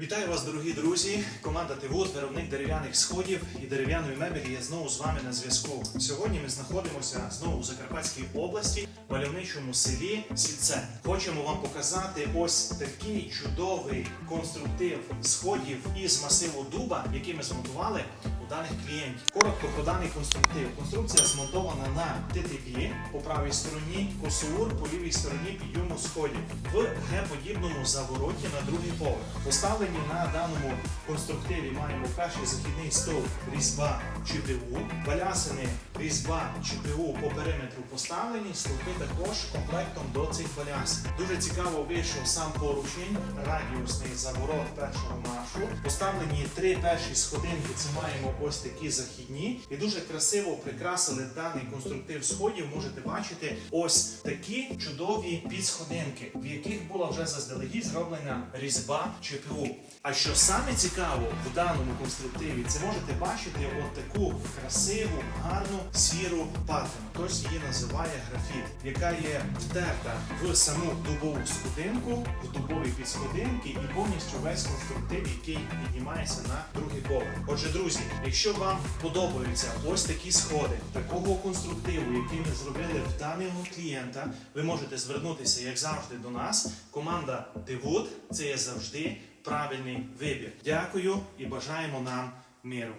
Вітаю вас, дорогі друзі! Команда Тивут, виробник дерев'яних сходів і дерев'яної мебелі є знову з вами на зв'язку. Сьогодні ми знаходимося знову у Закарпатській області, в мальовничому селі Сільце. Хочемо вам показати ось такий чудовий конструктив сходів із масиву дуба, який ми змонтували у даних клієнтів. Коротко про даний конструктив. Конструкція змонтована на ТТП по правій стороні, косуур по лівій стороні підйому сходів в Г-подібному завороті на другий поверх. Поставлені на даному конструктиві маємо перший західний стовп різьба ЧПУ, балясини різьба ЧПУ по периметру поставлені, стовпи також комплектом до цих балясин. Дуже цікаво вийшов сам поручень, радіусний заворот першого маршу. Поставлені три перші сходинки. Це маємо ось такі західні, і дуже красиво прикрасили даний конструктив сходів. Можете бачити ось такі чудові підсходинки, в яких була вже заздалегідь зроблена різьба ЧПУ. А що саме цікаво в даному конструктиві, це можете бачити от таку красиву, гарну сіру патину. Хтось її називає графіт, яка є втерта в саму дубову сходинку, в дубові підсходинки і повністю весь конструктив, який піднімається на другий поверх. Отже, друзі, якщо вам подобаються ось такі сходи такого конструктиву, який ми зробили в даного клієнта, ви можете звернутися, як завжди, до нас. Команда Девуд це є завжди правильний вибір. Дякую і бажаємо нам миру.